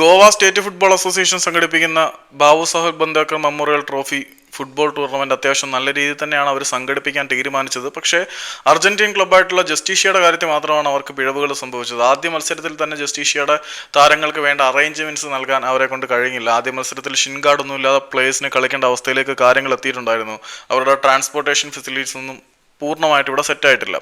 Goa state football association സംഘടിപ്പിക്കുന്ന Babu Saheb Bandekar memorial trophy football tournament അത്യാവശ്യം നല്ല രീതിയിൽ തന്നെയാണ് അവർ സംഘടിപ്പിക്കാൻ തീരുമാനിച്ചത്. പക്ഷേ അർജന്റീൻ ക്ലബ്ബായിട്ടുള്ള ജസ്റ്റീഷ്യയുടെ കാര്യത്തിൽ മാത്രമാണ് അവർക്ക് പിഴവുകൾ സംഭവിച്ചത്. ആദ്യ മത്സരത്തിൽ തന്നെ ജസ്റ്റീഷ്യയുടെ താരങ്ങൾക്ക് വേണ്ട അറേഞ്ച്മെന്റ്സ് നൽകാൻ അവരെ കൊണ്ട് കഴിഞ്ഞില്ല. ആദ്യ മത്സരത്തിൽ ഷിൻകാർഡ് ഒന്നും ഇല്ലാതെ പ്ലേയേഴ്സിന് കളിക്കേണ്ട അവസ്ഥയിലേക്ക് കാര്യങ്ങൾ എത്തിയിട്ടുണ്ടായിരുന്നു. അവരുടെ ട്രാൻസ്പോർട്ടേഷൻ ഫെസിലിറ്റീസ് ഒന്നും പൂർണമായിട്ട് ഇവിടെ സെറ്റ് ആയിട്ടില്ല.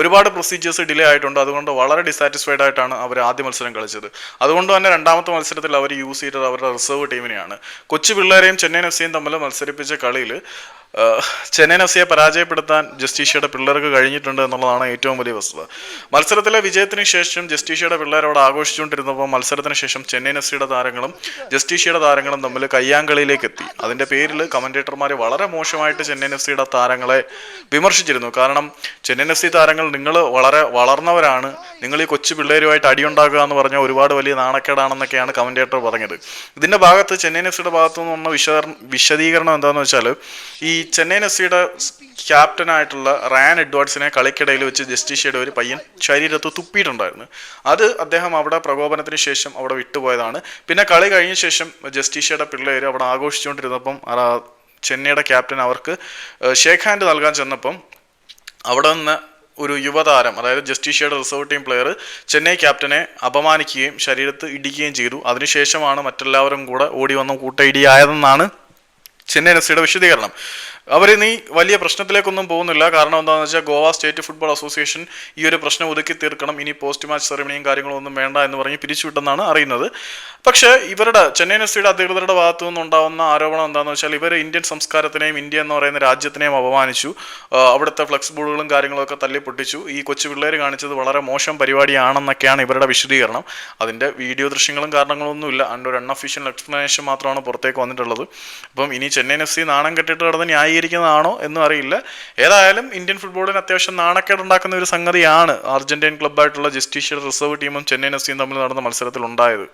ഒരുപാട് പ്രൊസീജിയേഴ്സ് ഡിലേ ആയിട്ടുണ്ട്. അതുകൊണ്ട് വളരെ ഡിസാറ്റിസ്ഫൈഡ് ആയിട്ടാണ് അവർ ആദ്യ മത്സരം കളിച്ചത്. അതുകൊണ്ട് തന്നെ രണ്ടാമത്തെ മത്സരത്തിൽ അവർ യൂസ് ചെയ്തത് അവരുടെ റിസർവ് ടീമിനെയാണ് കൊച്ചു പിള്ളേരെയും ചെന്നൈ എഫ് സിയും തമ്മിൽ മത്സരിപ്പിച്ച കളിയിൽ ചെന്നൈയിൻ എഫ് സിയെ പരാജയപ്പെടുത്താൻ ജസ്റ്റീഷ്യയുടെ പിള്ളേർക്ക് കഴിഞ്ഞിട്ടുണ്ട് എന്നുള്ളതാണ് ഏറ്റവും വലിയ വസ്തുത. മത്സരത്തിലെ വിജയത്തിന് ശേഷം ജസ്റ്റീഷ്യയുടെ പിള്ളേരോട് ആഘോഷിച്ചുകൊണ്ടിരുന്നപ്പോൾ മത്സരത്തിന് ശേഷം ചെന്നൈ എഫ് സിയുടെ താരങ്ങളും ജസ്റ്റീഷ്യയുടെ താരങ്ങളും തമ്മിൽ കയ്യാങ്കളിയിലേക്ക് എത്തി. അതിന്റെ പേരിൽ കമന്റേറ്റർമാർ വളരെ മോശമായിട്ട് ചെന്നൈ എഫ് സിയുടെ താരങ്ങളെ വിമർശിച്ചിരുന്നു. കാരണം ചെന്നൈ എഫ് സി താരങ്ങൾ നിങ്ങൾ വളരെ വളർന്നവരാണ്. നിങ്ങൾ ഈ കൊച്ചു പിള്ളേരുമായിട്ട് അടിയുണ്ടാക്കുക എന്ന് പറഞ്ഞാൽ ഒരുപാട് വലിയ നാണക്കേടാണെന്നൊക്കെയാണ് കമന്റേറ്റർ പറഞ്ഞത്. ഇതിന്റെ ഭാഗത്ത് ചെന്നൈ എഫ് സിയുടെ ഭാഗത്തു വന്ന വിശദീകരണം എന്താണെന്ന് വെച്ചാൽ ഈ ചെന്നൈയിൻ എഫ് ക്യാപ്റ്റനായിട്ടുള്ള റാൻ എഡ്വാർഡ്സിനെ കളിക്കിടയിൽ വെച്ച് ജസ്റ്റിഷ്യയുടെ ഒരു പയ്യൻ ശരീരത്ത് തുപ്പിയിട്ടുണ്ടായിരുന്നു. അത് അദ്ദേഹം അവിടെ പ്രകോപനത്തിന് ശേഷം അവിടെ വിട്ടുപോയതാണ്. പിന്നെ കളി കഴിഞ്ഞ ശേഷം ജസ്റ്റിഷ്യയുടെ പിള്ളേർ അവിടെ ആഘോഷിച്ചുകൊണ്ടിരുന്നപ്പം ചെന്നൈയുടെ ക്യാപ്റ്റൻ അവർക്ക് ഷേക്ക് ഹാൻഡ് നൽകാൻ ചെന്നപ്പം അവിടെ നിന്ന് ഒരു യുവതാരം അതായത് ജസ്റ്റിഷ്യയുടെ റിസർവ് ടീം പ്ലെയർ ചെന്നൈ ക്യാപ്റ്റനെ അപമാനിക്കുകയും ശരീരത്ത് ഇടിക്കുകയും ചെയ്തു. അതിനുശേഷമാണ് മറ്റെല്ലാവരും കൂടെ ഓടി വന്ന കൂട്ടയിടിയായതെന്നാണ് ചെന്നൈ എഫ് വിശദീകരണം. അവർ നീ വലിയ പ്രശ്നത്തിലേക്കൊന്നും പോകുന്നില്ല. കാരണം എന്താണെന്ന് വെച്ചാൽ ഗോവ സ്റ്റേറ്റ് ഫുട്ബോൾ അസോസിയേഷൻ ഈ ഒരു പ്രശ്നം ഒതുക്കി തീർക്കണം. ഇനി പോസ്റ്റ് മാച്ച് സെറമണിയും കാര്യങ്ങളും ഒന്നും വേണ്ട എന്ന് പറഞ്ഞ് പിരിച്ചുവിട്ടെന്നാണ് അറിയുന്നത്. പക്ഷേ ഇവരുടെ ചെന്നൈ എഫ് അധികൃതരുടെ ഭാഗത്തു നിന്നുണ്ടാവുന്ന ആരോപണം എന്താണെന്ന് വെച്ചാൽ ഇവർ ഇന്ത്യൻ സംസ്കാരത്തിനെയും ഇന്ത്യ എന്ന് പറയുന്ന രാജ്യത്തിനെയും അപമാനിച്ചു. അവിടുത്തെ ഫ്ലക്സ് ബോർഡുകളും കാര്യങ്ങളൊക്കെ തല്ലി പൊട്ടിച്ചു. ഈ കൊച്ചു പിള്ളേർ കാണിച്ചത് വളരെ മോശം പരിപാടിയാണെന്നൊക്കെയാണ് ഇവരുടെ വിശദീകരണം. അതിന്റെ വീഡിയോ ദൃശ്യങ്ങളും കാരണങ്ങളൊന്നുമില്ല അതിന്റെ ഒരു അൺഒഫീഷ്യൽ എക്സ്പ്ലനേഷൻ മാത്രമാണ് പുറത്തേക്ക് വന്നിട്ടുള്ളത്. അപ്പം ഇനി ചെന്നൈ എഫ് സി നാണം കെട്ടിട്ട് കിടന്ന് ന്യായീകരിക്കുന്നതാണോ എന്നും അറിയില്ല. ഏതായാലും ഇന്ത്യൻ ഫുട്ബോളിന് അത്യാവശ്യം നാണക്കേടുണ്ടാക്കുന്ന ഒരു സംഗതിയാണ് അർജന്റീൻ ക്ലബ്ബായിട്ടുള്ള ജസ്റ്റിഷ്യൽ റിസർവ് ടീമും ചെന്നൈയിൻ എഫ് സിയും തമ്മിൽ നടന്ന മത്സരത്തിൽ ഉണ്ടായത്